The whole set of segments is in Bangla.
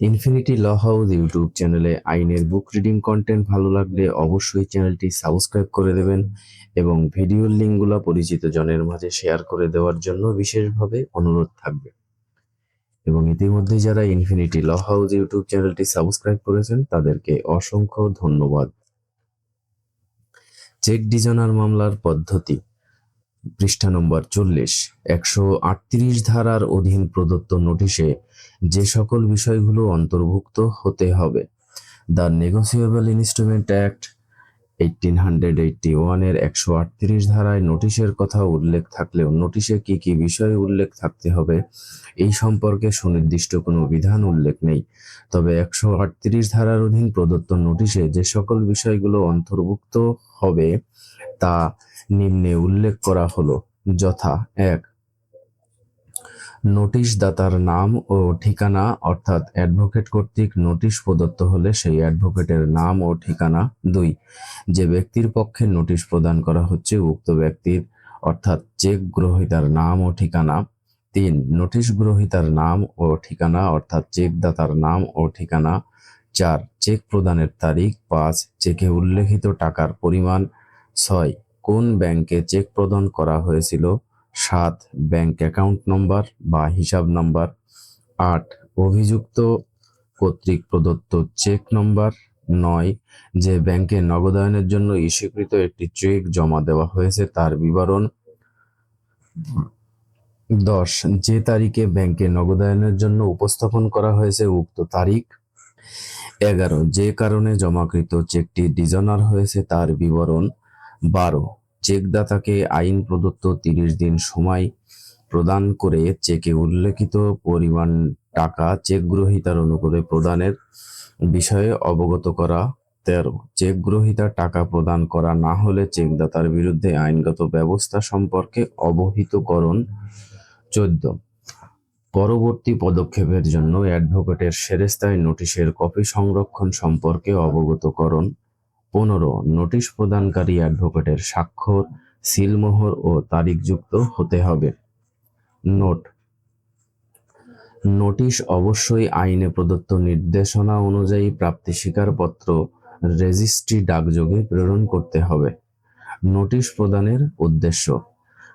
Infinity law house YouTube চ্যানেলে আইনের বুক রিডিং কন্টেন্ট ভালো লাগলে অবশ্যই চ্যানেলটি সাবস্ক্রাইব করে দেবেন এবং ভিডিওর লিঙ্কগুলো পরিচিত জনের মাঝে শেয়ার করে দেওয়ার জন্য বিশেষভাবে অনুরোধ থাকবে। এবং ইতিমধ্যে যারা ইনফিনিটি ল হাউস ইউটিউব চ্যানেলটি সাবস্ক্রাইব করেছেন, তাদেরকে অসংখ্য ধন্যবাদ। চেক ডিজনার মামলার পদ্ধতি। পৃষ্ঠা নম্বর চল্লিশ, একশো আটত্রিশ ধারার অধীন প্রদত্ত নোটিশে যে সকল বিষয়গুলো অন্তর্ভুক্ত হতে হবে। The negotiable instrument act, eighteen hundred eighty ওয়ানের একশো আটত্রিশ ধারায় নোটিশের কথা উল্লেখ থাকলেও নোটিশে কি কি বিষয় উল্লেখ থাকতে হবে, এই সম্পর্কে সুনির্দিষ্ট কোনো বিধান উল্লেখ নেই। তবে একশো আটত্রিশ ধারার অধীন প্রদত্ত নোটিশে যে সকল বিষয়গুলো অন্তর্ভুক্ত হবে, তা নিম্নে উল্লেখ করা হলো, যথা এক নোটিশ দাতার নাম ও ঠিকানা, অর্থাৎ অ্যাডভোকেট কর্তৃক নোটিশ প্রদত্ত হলে সেই অ্যাডভোকেটের নাম ও ঠিকানা। দুই, যে ব্যক্তির পক্ষে নোটিশ প্রদান করা হচ্ছে উক্ত ব্যক্তির, অর্থাৎ চেক গ্রহীতার নাম ও ঠিকানা। তিন, নোটিশ গ্রহীতার নাম ও ঠিকানা, অর্থাৎ চেক দাতার নাম ও ঠিকানা। চার, চেক প্রদানের তারিখ। পাঁচ, চেকে উল্লেখিত টাকার পরিমাণ। ছয় কোন ব্যাংকে চেক প্রদান করা হয়েছিল? সাত, ব্যাংক অ্যাকাউন্ট নম্বর বা হিসাব নম্বর। আট, অভিযুক্ত কর্তৃক প্রদত্ত চেক নম্বর। নয়, যে ব্যাংকে নগদায়নের জন্য ইস্যুকৃত একটি চেক জমা দেওয়া হয়েছে তার বিবরণ। দশ, যে তারিখে ব্যাংকে নগদায়নের জন্য উপস্থাপন করা হয়েছে উক্ত তারিখ। এগারো, যে কারণে জমাকৃত চেকটি ডিজনার হয়েছে তার বিবরণ। বারো। চেকদাতাকে আইন প্রদত্ত তিরিশ দিন সময় প্রদান করে চেকে উল্লেখিত পরিমাণ টাকা চেক গ্রহীতার অনুকূলে প্রদানের বিষয়ে অবগত করা তেরো। চেক গ্রহীতা টাকা প্রদান করা না হলে চেকদাতার বিরুদ্ধে আইনগত ব্যবস্থা সম্পর্কে অবহিতকরণ চোদ্দ। পরবর্তী পদক্ষেপের জন্য অ্যাডভোকেটের সেরেস্তায় নোটিশের কপি সংরক্ষণ সম্পর্কে অবগতকরণ পনেরো নোটিশ প্রদানকারী অ্যাডভোকেটের স্বাক্ষর, সিলমোহর ও তারিখযুক্ত হতে হবে। নোট নোটিশ অবশ্যই আইনে প্রদত্ত নির্দেশনা অনুযায়ী প্রাপ্তি স্বীকারপত্র, রেজিস্ট্রি ডাকযোগে প্রেরণ করতে হবে। নোটিশ প্রদানের উদ্দেশ্য।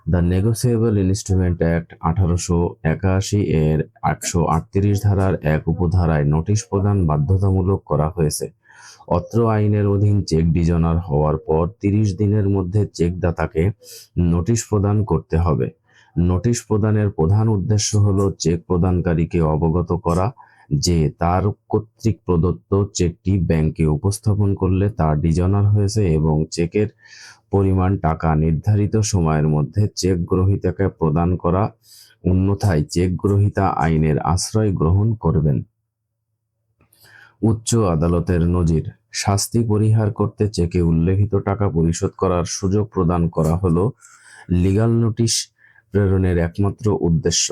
দ্য নেগোসিয়েবল ইনস্ট্রুমেন্ট অ্যাক্ট আঠারোশো একাশি এর একশো আটত্রিশ ধারার এক উপধারায় নোটিশ প্রদান বাধ্যতামূলক করা হয়েছে। অত্র আইনের অধীন চেক ডিজনার হওয়ার পর তিরিশ দিনের মধ্যে চেকদাতাকে নোটিশ প্রদান করতে হবে। নোটিশ প্রদানের প্রধান উদ্দেশ্য হল চেক প্রদানকারীকে অবগত করা যে তার কর্তৃক প্রদত্ত চেকটি ব্যাংকে উপস্থাপন করলে তা ডিজনার হয়েছে এবং চেকের পরিমাণ টাকা নির্ধারিত সময়ের মধ্যে চেক গ্রহীতাকে প্রদান করা, অন্যথায় চেক গ্রহীতা আইনের আশ্রয় গ্রহণ করবেন। উচ্চ আদালতের নজির। শাস্তি পরিহার করতে চেকে উল্লেখিত টাকা পরিশোধ করার সুযোগ প্রদান করা হলো লিগাল নোটিশ প্রেরণের একমাত্র উদ্দেশ্য।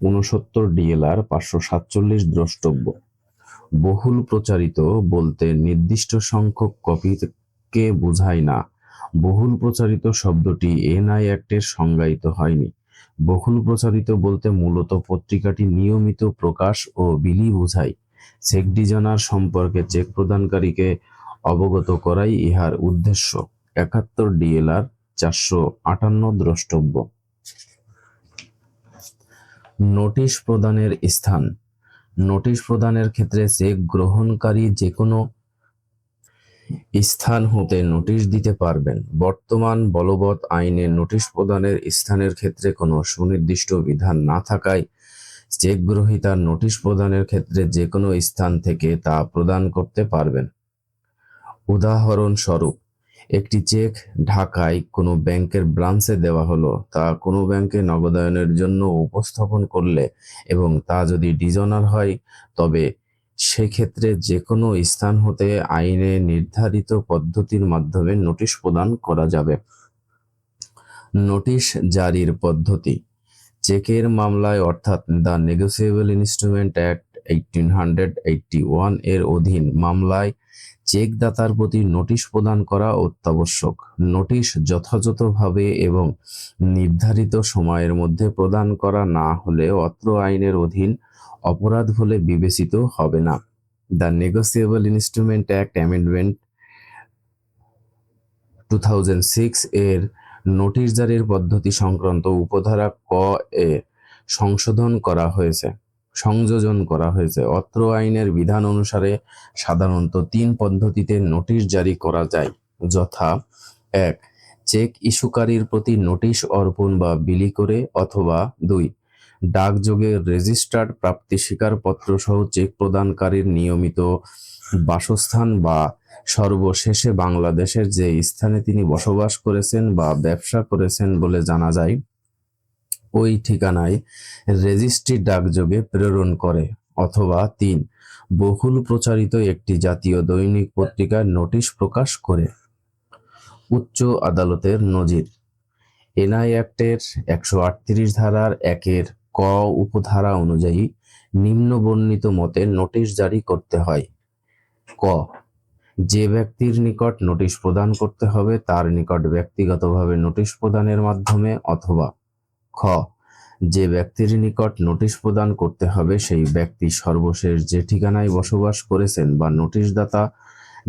ঊনসত্তর ডিএলআর পাঁচশো সাতচল্লিশ দ্রষ্টব্য। বহুল প্রচারিত বলতে নির্দিষ্ট সংখ্যক কপিকে বোঝায় না। বহুল প্রচারিত শব্দটি এনআই অ্যাক্টের সংজ্ঞায়িত হয়নি। বহুল প্রচারিত বলতে মূলত পত্রিকাটি নিয়মিত প্রকাশ ও বিলি বোঝায়। চেক ডিজাইনার সম্পর্কে চেক প্রদানকারীকে অবগত করাই ইহার উদ্দেশ্য। একাত্তর ডিএলআর চারশো আটান্ন দ্রষ্টব্য। নোটিশ প্রদানের স্থান। নোটিশ প্রদানের ক্ষেত্রে চেক গ্রহণকারী যে কোনো স্থান হতে নোটিশ দিতে পারবেন। বর্তমান বলবৎ আইনে নোটিশ প্রদানের স্থানের ক্ষেত্রে কোনো সুনির্দিষ্ট বিধান না থাকায় চেক গ্রহীতার নোটিশ প্রদানের ক্ষেত্রে যে কোনো স্থান থেকে তা প্রদান করতে পারবেন। উদাহরণস্বরূপ, একটি চেক ঢাকায় কোনো ব্যাংকের ব্রাঞ্চে দেওয়া হলো, তা কোনো ব্যাংকে নগদায়নের জন্য উপস্থাপন করলে এবং তা যদি ডিজনার হয়, তবে সেক্ষেত্রে যে কোনো স্থান হতে আইনে নির্ধারিত পদ্ধতির মাধ্যমে নোটিশ প্রদান করা যাবে। নোটিশ জারির পদ্ধতি চেকের মামলায় অর্থাৎ the negotiable instrument act eighteen hundred eighty ওয়ানের অধীন মামলায় চেকদাতার প্রতি নোটিশ প্রদান করা অত্যাবশ্যক। নোটিশ যথাযথভাবে এবং নির্ধারিত সময়ের মধ্যে প্রদান করা না হলে অত্র আইনের অধীন অপরাধ বলে বিবেচিত হবে না। The negotiable instrument act amendment two thousand six এর নোটিশ জারির পদ্ধতি সংক্রান্ত উপধারা ক এ সংশোধন করা হয়েছে, সংযোজন করা হয়েছে। অত্র আইনের বিধান অনুসারে সাধারণত তিন পদ্ধতিতে নোটিশ জারি করা যায়। যথা, এক, চেক ইস্যুকারীর প্রতি নোটিশ অর্পণ বা বিলি করে অথবা, দুই, ডাকযোগে রেজিস্টার্ড প্রাপ্তি স্বীকারপত্র সহ চেক প্রদানকারীর নিয়মিত বাসস্থান বা সর্বশেষে বাংলাদেশের যে স্থানে তিনি বসবাস করেছেন বা ব্যবসা করেছেন বলে জানা যায়, ওই ঠিকানায় রেজিস্ট্রি ডাকযোগে প্রেরণ করে অথবা তিন, বহুল প্রচারিত একটি জাতীয় দৈনিক পত্রিকার নোটিশ প্রকাশ করে। উচ্চ আদালতের নজির, এনআই অ্যাক্টের একশো আটত্রিশ ধারার একের ক উপধারা অনুযায়ী নিম্ন বর্ণিত মতে নোটিশ জারি করতে হয়। ক যে ব্যক্তির নিকট নোটিশ প্রদান করতে হবে, তার নিকট ব্যক্তিগতভাবে নোটিশ প্রদানের মাধ্যমে অথবা খ, যে ব্যক্তির নিকট নোটিশ প্রদান করতে হবে, সেই ব্যক্তি সর্বশেষ যে ঠিকানায় বসবাস করেছেন বা নোটিশদাতা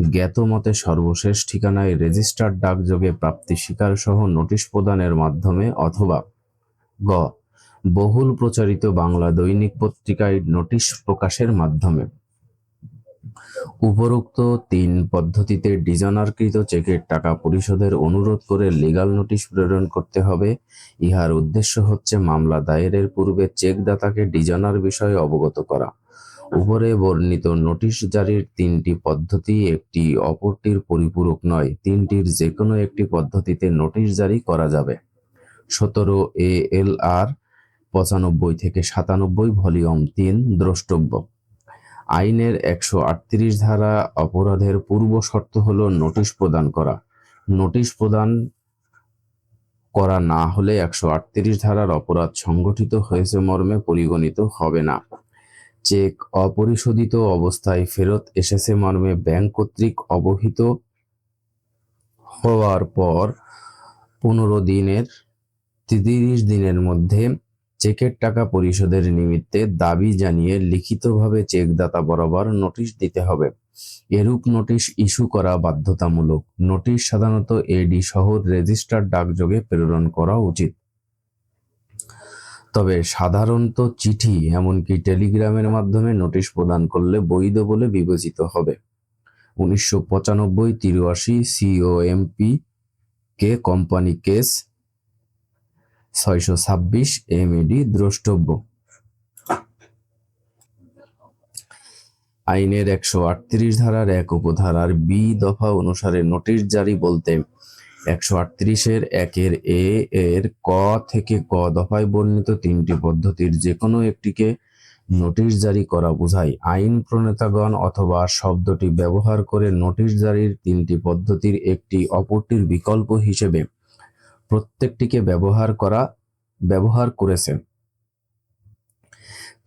জ্ঞাত মতে সর্বশেষ ঠিকানায় রেজিস্টার্ড ডাকযোগে প্রাপ্তি স্বীকার সহ নোটিশ প্রদানের মাধ্যমে অথবা গ, বহুল প্রচারিত বাংলা দৈনিক পত্রিকায় নোটিশ প্রকাশের মাধ্যমে। উপরোক্ত তিন পদ্ধতিতে ডিজাইনারকৃত চেকের টাকা পরিশোধের অনুরোধ করে লিগাল নোটিশ প্রেরণ করতে হবে। ইহার উদ্দেশ্য হচ্ছে মামলা দায়েরের পূর্বে চেকদাতাকে ডিজাইনার বিষয়ে অবগত করা। উপরে বর্ণিত নোটিশ জারির তিনটি পদ্ধতি একটি অপরটির পরিপূরক নয়, তিনটির যে কোনো একটি পদ্ধতিতে নোটিশ জারি করা যাবে। সতেরো এ এল আর পঁচানব্বই থেকে সাতানব্বই ভলিউম তিন দ্রষ্টব্য। আইনের একশো আটত্রিশ ধারা অপরাধের পূর্ব শর্ত হল নোটিশ প্রদান করা। নোটিশ প্রদান করা না হলে একশো আটত্রিশ ধারার অপরাধ সংগঠিত হয়েছে মর্মে পরিগণিত হবে না। চেক অপরিশোধিত অবস্থায় ফেরত এসেছে মর্মে ব্যাংক কর্তৃক অবহিত হওয়ার পর পনেরো দিনের, তিরিশ দিনের মধ্যে চেকের টাকা পরিশোধের নিমিত্তে দাবি জানিয়ে লিখিতভাবে চেকদাতা বরাবর নোটিশ দিতে হবে। এরূপ নোটিশ ইস্যু করা বাধ্যতামূলক। নোটিশ সাধারণত এডি শহর রেজিস্টার ডাকযোগে প্রেরণ করা উচিত। তবে সাধারণত চিঠি, এমনকি টেলিগ্রামের মাধ্যমে নোটিশ প্রদান করলে বৈধ বলে বিবেচিত হবে। উনিশশো পঁচানব্বই তিরাশি সিওএমপি কে কোম্পানি কেস ছয়শো ছাব্বিশ এমএডি দ্রষ্টব্য। আইনের একশো আটত্রিশ ধারার এক উপধারার বি দফা অনুসারে নোটিশ জারি বলতে একশো আটত্রিশের একের এ, এর ক থেকে ক দফায় বর্ণিত তিনটি পদ্ধতির যে কোনো একটিকে নোটিশ জারি করা বোঝায়। আইন প্রণেতাগণ অথবা শব্দটি ব্যবহার করে নোটিশ জারির তিনটি পদ্ধতির একটি অপরটির বিকল্প হিসেবে প্রত্যেকটিকে ব্যবহার করা, ব্যবহার করেছেন।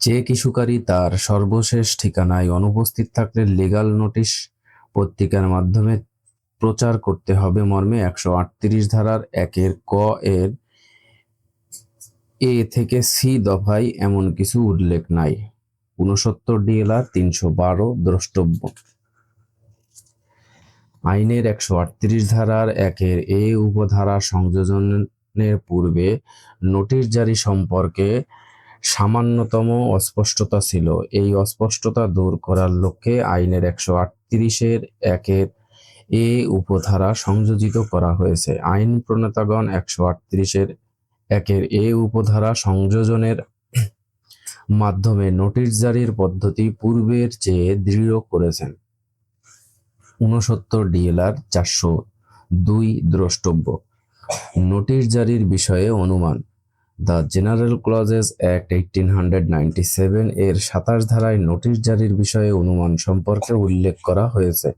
চেক ইস্যুকারী তার সর্বশেষ ঠিকানায় অনুপস্থিত থাকলে লিগাল নোটিশ পত্রিকার মাধ্যমে প্রচার করতে হবে। মর্মে একশো আটত্রিশ ধারার একের ক এর এ থেকে সি দফায় এমন কিছু উল্লেখ নাই। উনসত্তর ডিএলআর তিনশো বারো দ্রষ্টব্য। আইনের একশো আটত্রিশ ধারার একের এ উপধারা সংযোজনের পূর্বে নোটিশ জারি সম্পর্কে সামান্যতম অস্পষ্টতা ছিল। এই অস্পষ্টতা দূর করার লক্ষ্যে আইনের একশো আটত্রিশের একের এ উপধারা সংযোজিত করা হয়েছে। আইন প্রণেতাগণ একশো আটত্রিশের একের এ উপধারা সংযোজনের মাধ্যমে নোটিশ জারির পদ্ধতি পূর্বের চেয়ে দৃঢ় করেছেন। উনসত্তর ডিএলআর চারশো দুই দ্রষ্টব্য। নোটিশ জারির বিষয়ে অনুমান। The general clauses act eighteen hundred ninety seven এর সাতাশ ধারায় নোটিশ জারির বিষয়ে অনুমান সম্পর্কে উল্লেখ করা হয়েছে।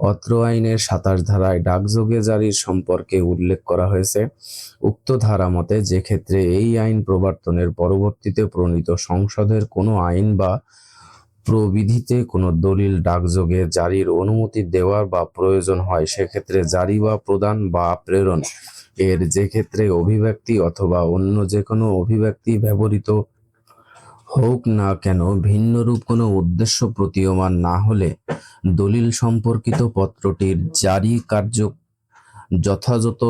অত্র আইনের সাতাশ ধারায় ডাকযোগে জারির সম্পর্কে উল্লেখ করা হয়েছে। উক্ত ধারা মতে যে ক্ষেত্রে এই আইন প্রবর্তনের পরবর্তীতে প্রণীত সংসদের কোনো আইন বা প্রবিধিতে কোনো দলিল, ডাকযোগে জারির অনুমতি দেওয়ার বা প্রয়োজন হয়, সেক্ষেত্রে জারি বা প্রদান বা প্রেরণ। এর যে ক্ষেত্রে অভিব্যক্তি অথবা অন্য যে কোনো অভিব্যক্তি ব্যবহৃত হোক না কেন, ভিন্নরূপ কোনো উদ্দেশ্য প্রতীয়মান না হলে দলিল সম্পর্কিত পত্রটির জারি কার্য যথাযথ,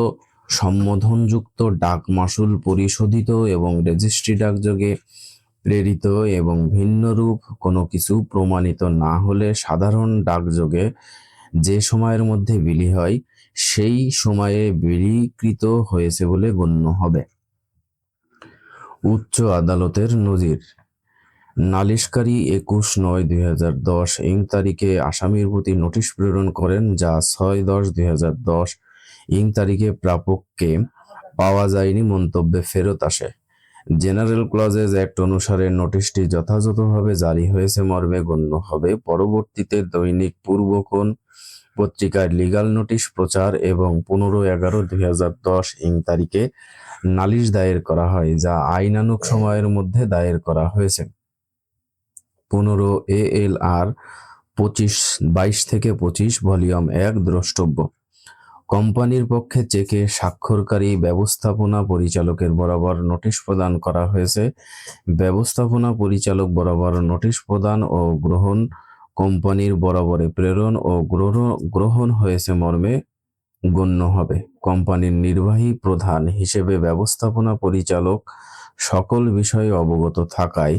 সম্বোধনযুক্ত ডাক মাসুল পরিশোধিত এবং রেজিস্ট্রি ডাকযোগে প্রেরিত এবং ভিন্নরূপ কোনো কিছু প্রমাণিত না হলে সাধারণ ডাকযোগে যে সময়ের মধ্যে বিলি হয়, সেই সময়ে বিলিকৃত হয়েছে বলে গণ্য হবে। উচ্চ আদালতের নজির। নালিশকারী একুশ নয় দুই হাজার দশ ইং তারিখে আসামির প্রতি নোটিশ প্রেরণ করেন, যা ছয় দশ দুই হাজার দশ ইং তারিখে প্রাপককে পাওয়া যায়নি মন্তব্যে ফেরত আসে। জেনারেল ক্লজেস অ্যাক্ট অনুসারে নোটিশটি যথাযথভাবে জারি হয়েছে, মর্মে গণ্য হবে। পরবর্তীতে দৈনিক পূর্বক্ষণ পত্রিকায় লিগাল নোটিশ প্রচার এবং পনেরো এগারো দুই হাজার দশ ইং তারিখে নালিশ দায়ের করা হয়, যা আইনানুক সময়ের মধ্যে দায়ের করা হয়েছে। পনেরো এ এল আর পঁচিশ, বাইশ থেকে পঁচিশ ভলিউম এক দ্রষ্টব্য। কোম্পানির পক্ষে চেকে স্বাক্ষরকারী ব্যবস্থাপনা পরিচালকের বরাবর নোটিশ প্রদান করা হয়েছে। ব্যবস্থাপনা পরিচালক বরাবর নোটিশ প্রদান ও গ্রহণ কোম্পানির বরাবরে প্রেরণ ও গ্রহণ হয়েছে মর্মে গণ্য হবে। কোম্পানির নির্বাহী প্রধান হিসেবে ব্যবস্থাপনা পরিচালক সকল বিষয়ে অবগত থাকায়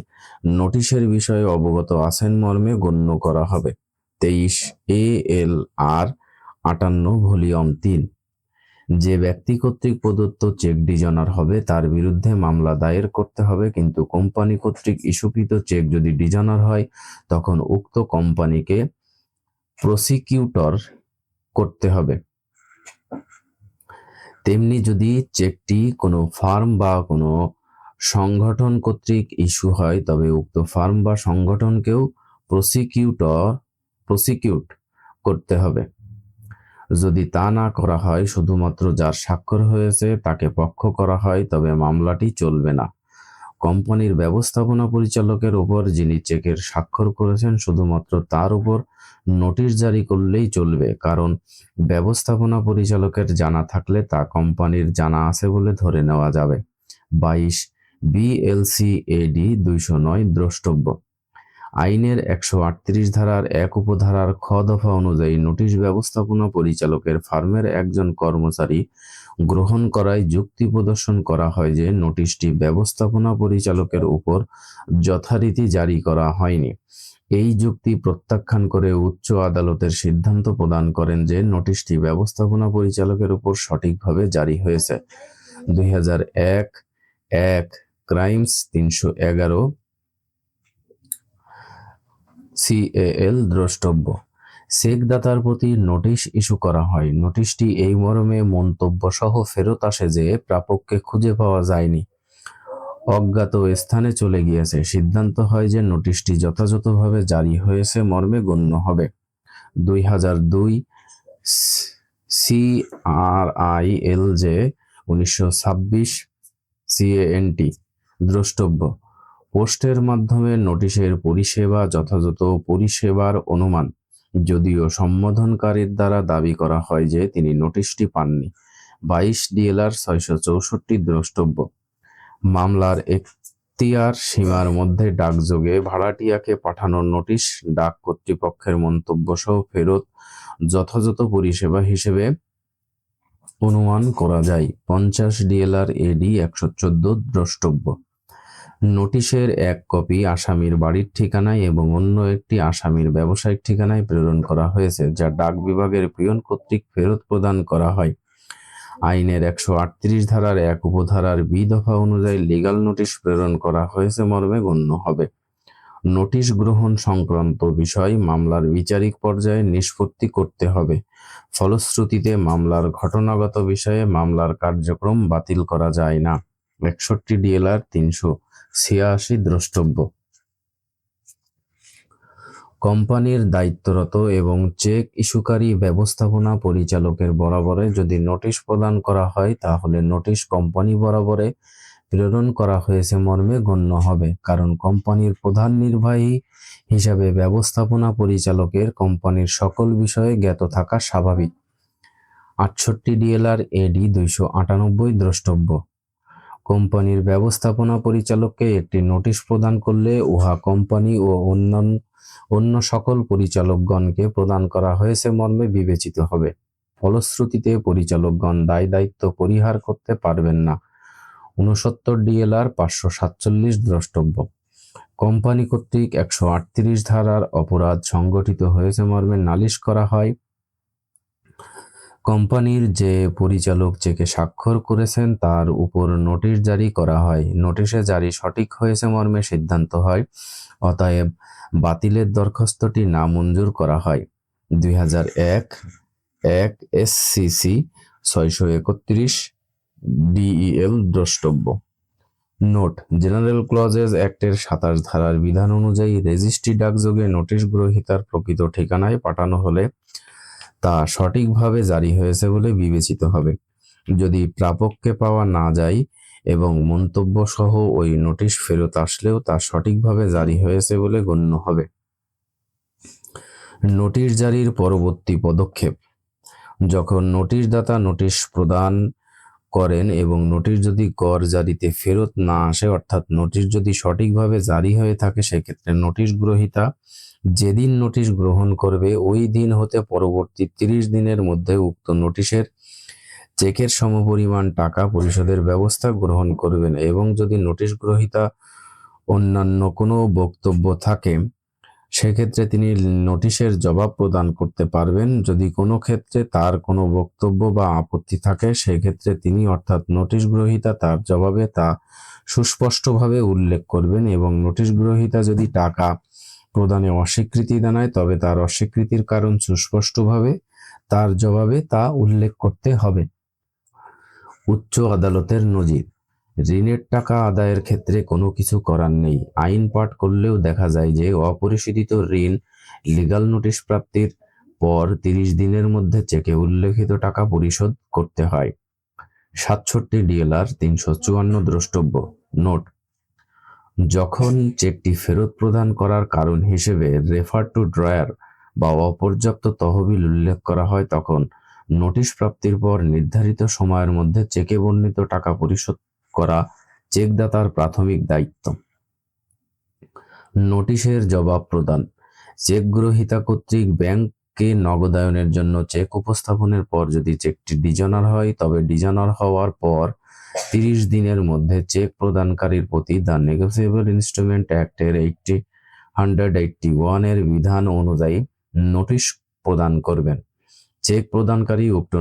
নোটিশের বিষয়ে অবগত আছেন মর্মে গণ্য করা হবে। তেইশ এ এল আর আটান্ন ভলিউম তিন। যে ব্যক্তি কর্তৃক প্রদত্ত চেক ডিজনার হবে, তার বিরুদ্ধে মামলা দায়ের করতে হবে, কিন্তু কোম্পানি কর্তৃক ইস্যুকৃত চেক যদি ডিজনার হয়, তখন উক্ত কোম্পানিকে প্রসিকিউটর করতে হবে। তেমনি যদি চেকটি কোনো ফার্ম বা কোনো সংগঠন কর্তৃক ইস্যু হয়, তবে উক্ত ফার্ম বা সংগঠনকেও প্রসিকিউটর, প্রসিকিউট করতে হবে। যদি তা না করা হয়, শুধুমাত্র যার স্বাক্ষর হয়েছে তাকে পক্ষ করা হয়, তবে মামলাটি চলবে না। কোম্পানির ব্যবস্থাপনা পরিচালকের উপর যিনি চেকের স্বাক্ষর করেছেন, শুধুমাত্র তার উপর নোটিশ জারি করলেই চলবে, কারণ ব্যবস্থাপনা পরিচালকের জানা থাকলে তা কোম্পানির জানা আছে বলে ধরে নেওয়া যাবে। বাইশ বিএলসি এডি দুইশো নয়, দ্রষ্টব্য। আইনের একশো আটত্রিশ ধারার এক উপধারার খ দফা অনুযায়ী নোটিশ ব্যবস্থাপনা পরিচালকের ফার্মের একজন কর্মচারী গ্রহণ করায় যুক্তি প্রদর্শন করা হয় যে নোটিশটি ব্যবস্থাপনা পরিচালকের উপর যথারীতি জারি করা হয়নি। এই যুক্তি প্রত্যাখ্যান করে উচ্চ আদালতের সিদ্ধান্ত প্রদান করেন যে নোটিশটি ব্যবস্থাপনা পরিচালকের উপর সঠিকভাবে জারি হয়েছে। দুই এক এক ক্রাইমস তিনশো এগারো সিএএল দ্রষ্টব্য। চেকদাতার প্রতি নোটিশ ইস্যু করা হয়। নোটিশটি এই মর্মে মন্তব্য সহ ফেরত আসে যে প্রাপককে খুঁজে পাওয়া যায়নি। অজ্ঞাত স্থানে চলে গিয়েছে। সিদ্ধান্ত হয় যে নোটিশটি যথাযথভাবে জারি হয়েছে মর্মে গণ্য হবে। দুই হাজার দুই সিআরআইএল যে উনিশশো ছাব্বিশ সিএএনটি দ্রষ্টব্য। পোস্টের মাধ্যমে নোটিশের পরিষেবা যথাযথ পরিষেবার অনুমান। যদিও সম্বোধনকারীর দ্বারা দাবি করা হয় যে তিনি নোটিশটি পাননি। বাইশ ডিএলআর ছয়শো চৌষট্টি দ্রষ্টব্য। মামলার এখতিয়ার সীমার মধ্যে ডাকযোগে ভাড়াটিয়াকে পাঠানোর নোটিশ, ডাক কর্তৃপক্ষের মন্তব্য সহ ফেরত যথাযথ পরিষেবা হিসেবে অনুমান করা যায়। পঞ্চাশ ডিএলআর এডি একশো চোদ্দ দ্রষ্টব্য। নোটিশের এক কপি আসামির বাড়ির ঠিকানায় এবং অন্য একটি আসামির ব্যবসায়িক ঠিকানায় প্রেরণ করা হয়েছে, যা ডাক বিভাগের পিয়ন কর্তৃক ফেরত প্রদান করা হয়। আইনের একশো আটত্রিশ ধারার এক উপধারার বি দফা অনুযায়ী লিগাল নোটিশ প্রেরণ করা হয়েছে মর্মে গণ্য হবে। নোটিশ গ্রহণ সংক্রান্ত বিষয় মামলার বিচারিক পর্যায়ে নিষ্পত্তি করতে হবে। ফলশ্রুতিতে মামলার ঘটনাগত বিষয়ে মামলার কার্যক্রম বাতিল করা যায় না। একষট্টি ডিএলআর তিনশো ছিয়াশি দ্রষ্টব্য। কোম্পানির দায়িত্বরত এবং চেক ইস্যুকারী ব্যবস্থাপনা পরিচালকের বরাবরে যদি নোটিশ প্রদান করা হয়, তাহলে নোটিশ কোম্পানি বরাবরে প্রেরণ করা হয়েছে মর্মে গণ্য হবে, কারণ কোম্পানির প্রধান নির্বাহী হিসাবে ব্যবস্থাপনা পরিচালকের কোম্পানির সকল বিষয়ে জ্ঞাত থাকা স্বাভাবিক। আটষট্টি ডিএলআর এডি দুইশো আটানব্বই দ্রষ্টব্য। কোম্পানির ব্যবস্থাপনা পরিচালককে একটি নোটিশ প্রদান করলে উহা কোম্পানি ও অন্য সকল পরিচালকগণকে প্রদান করা হয়েছে মর্মে বিবেচিত হবে। ফলশ্রুতিতে পরিচালকগণ দায় দায়িত্ব পরিহার করতে পারবেন না। উনসত্তর ডিএলআর পাঁচশো সাতচল্লিশ দ্রষ্টব্য। কোম্পানি কর্তৃক একশো আটত্রিশ ধারার অপরাধ সংগঠিত হয়েছে মর্মে নালিশ করা হয়। কোম্পানির যে পরিচালক চেকে স্বাক্ষর করেছেন, তার উপর নোটিশ জারি করা হয়। নোটিশে জারি সঠিক হয়েছে মর্মে সিদ্ধান্ত হয়। অতএব বাতিলের দরখাস্তটি নামঞ্জুর করা হয়। দুই হাজার এক এক এসসিসি ছয়শো একত্রিশ ডিইএল দ্রষ্টব্য। নোট, জেনারেল ক্লজেস অ্যাক্টের সাতাশ ধারার বিধান অনুযায়ী রেজিস্ট্রি ডাকযোগে নোটিশ গ্রহীতার প্রকৃত ঠিকানায় পাঠানো হলে তা সঠিকভাবে জারি হয়েছে বলে বিবেচিত হবে। যদি প্রাপককে পাওয়া না যায় এবং মন্তব্য সহ ওই নোটিশ ফেরত আসলেও তা সঠিকভাবে জারি হয়েছে বলে গণ্য হবে। নোটিশ জারির পরবর্তী পদক্ষেপ। যখন নোটিশদাতা নোটিশ প্রদান করেন এবং নোটিশ যদি কর জারিতে ফেরত না আসে, অর্থাৎ নোটিশ যদি সঠিকভাবে জারি হয়ে থাকে, সেক্ষেত্রে নোটিশ গ্রহীতা যেদিন নোটিশ গ্রহণ করবে, ওই দিন হতে পরবর্তী তিরিশ দিনের মধ্যে উক্ত নোটিশের চেকের সমপরিমাণ টাকা পরিশোধের ব্যবস্থা গ্রহণ করবেন এবং যদি নোটিশ গ্রহীতা অন্যান্য কোনো বক্তব্য থাকে, সেক্ষেত্রে তিনি নোটিশের জবাব প্রদান করতে পারবেন। যদি কোনো ক্ষেত্রে তার কোনো বক্তব্য বা আপত্তি থাকে, সেক্ষেত্রে তিনি অর্থাৎ নোটিশ গ্রহীতা তার জবাবে তা সুস্পষ্টভাবে উল্লেখ করবেন এবং নোটিশ গ্রহীতা যদি টাকা প্রদানে অস্বীকৃতি জানায়, তবে তার অস্বীকৃতির কারণ সুস্পষ্টভাবে তার জবাবে তা উল্লেখ করতে হবে। উচ্চ আদালতের নজির। ঋণের টাকা আদায়ের ক্ষেত্রে কোনো কিছু করার নেই। আইন পাঠ করলেও দেখা যায় যে অপরিশোধিত ঋণ, লিগাল নোটিশ প্রাপ্তির পর তিরিশ দিনের মধ্যে চেকে উল্লেখিত টাকা পরিশোধ করতে হয়। সাতষট্টি ডিএলআর তিনশো চুয়ান্ন দ্রষ্টব্য। নোট যখন চেকটি ফেরত প্রদান করার কারণ হিসেবে রেফার টু ড্রয়ার বা অপর্যাপ্ত তহবিল উল্লেখ করা হয়, তখন নোটিশ প্রাপ্তির পর নির্ধারিত সময়ের মধ্যে চেকে বর্ণিত টাকা পরিশোধ করা চেকদাতার প্রাথমিক দায়িত্ব। নোটিশের জবাব প্রদান। চেক গ্রহীতা কর্তৃক ব্যাংককে নগদায়নের জন্য চেক উপস্থাপনের পর যদি চেকটি ডিজনার হয়, তবে ডিজনার হওয়ার পর তিরিশ দিনের মধ্যে চেক প্রদানকারীর প্রতি দ্য নেগোসিয়েবল ইনস্ট্রুমেন্ট অ্যাক্টের এইটটি হান্ড্রেড এইটটি ওয়ানের বিধান অনুযায়ী নোটিশ প্রদান করবেন। চেক প্রদানকারী উক্ত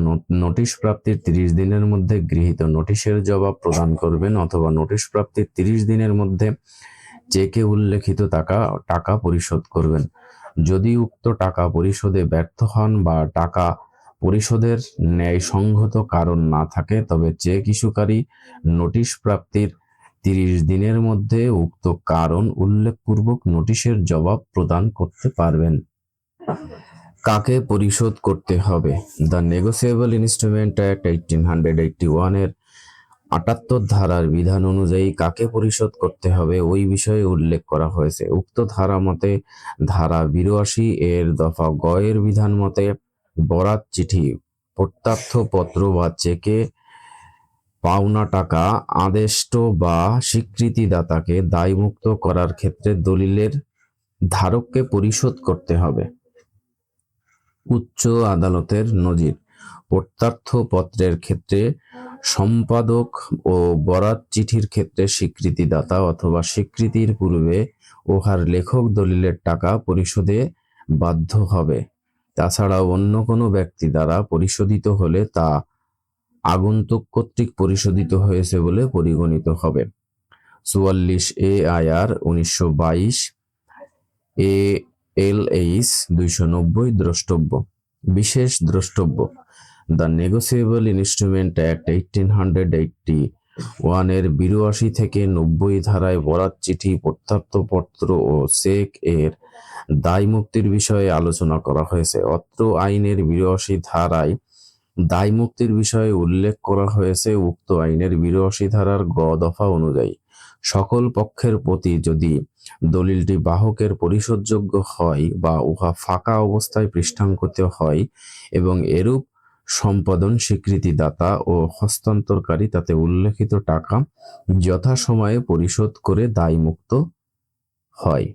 নোটিশ প্রাপ্তির তিরিশ দিনের মধ্যে গৃহীত নোটিশের জবাব প্রদান করবেন অথবা নোটিশ প্রাপ্তির তিরিশ দিনের মধ্যে চেকে উল্লেখিত টাকা টাকা পরিশোধ করবেন। যদি উক্ত টাকা পরিশোধে ব্যর্থ হন বা টাকা পরিশোধের ন্যায়সঙ্গত কারণ না থাকে, তবে চেক ইস্যুকারী নোটিশ প্রাপ্তির তিরিশ দিনের মধ্যে উক্ত কারণ উল্লেখপূর্বক নোটিশের জবাব প্রদান করতে পারবেন। কাকে পরিশোধ করতে হবে? The negotiable instrument act eighteen hundred eighty ওয়ানের আটাত্তর ধারার বিধান অনুযায়ী কাকে পরিশোধ করতে হবে ওই বিষয়ে উল্লেখ করা হয়েছে। উক্ত ধারা মতে ধারা বিরাশি এর দফা গয়ের বিধান মতে বরাত চিঠি প্রত্যার্থ পত্র বা চেকে পাওনা টাকা, আদেষ্ট বা স্বীকৃতিদাতাকে দায়মুক্ত করার ক্ষেত্রে দলিলের ধারককে পরিশোধ করতে হবে। উচ্চ আদালতের নজির প্রত্যার্থ পত্রের ক্ষেত্রে সম্পাদক ও বরাত চিঠির ক্ষেত্রে স্বীকৃতিদাতা অথবা স্বীকৃতির পূর্বে উহার লেখক দলিলের টাকা পরিশোধে বাধ্য হবে। তাছাড়াও অন্য কোনো ব্যক্তি দ্বারা পরিশোধিত হলে তা আগন্তুক কর্তৃক পরিশোধিত হয়েছে বলে পরিগণিত হবে। চুয়াল্লিশ এ আইআর উনিশশো বাইশ এ এল এইচ দুইশো নব্বই দ্রষ্টব্য। বিশেষ দ্রষ্টব্য, the negotiable instrument act eighteen hundred eighty ওয়ানের বিরাশি থেকে নব্বই ধারায় বরাত চিঠি প্রত্যাত্তপত্র ও চেক এর দায় মুক্তির বিষয়ে আলোচনা করা হয়েছে। অত্র আইনের বিরাশি ধারায় দায় মুক্তির বিষয়ে উল্লেখ করা হয়েছে, উক্ত আইনের বিরাশি ধারার গ দফা অনুযায়ী। সকল পক্ষের প্রতি যদি দলিলটি বাহকের পরিশোধযোগ্য হয় বা উহা ফাঁকা অবস্থায় পৃষ্ঠাঙ্কিত হয় এবং এরূপ সম্পাদন স্বীকৃতিদাতা ও হস্তান্তরকারী তাতে উল্লেখিত টাকা যথাসময়ে পরিশোধ করে দায়মুক্ত হয়।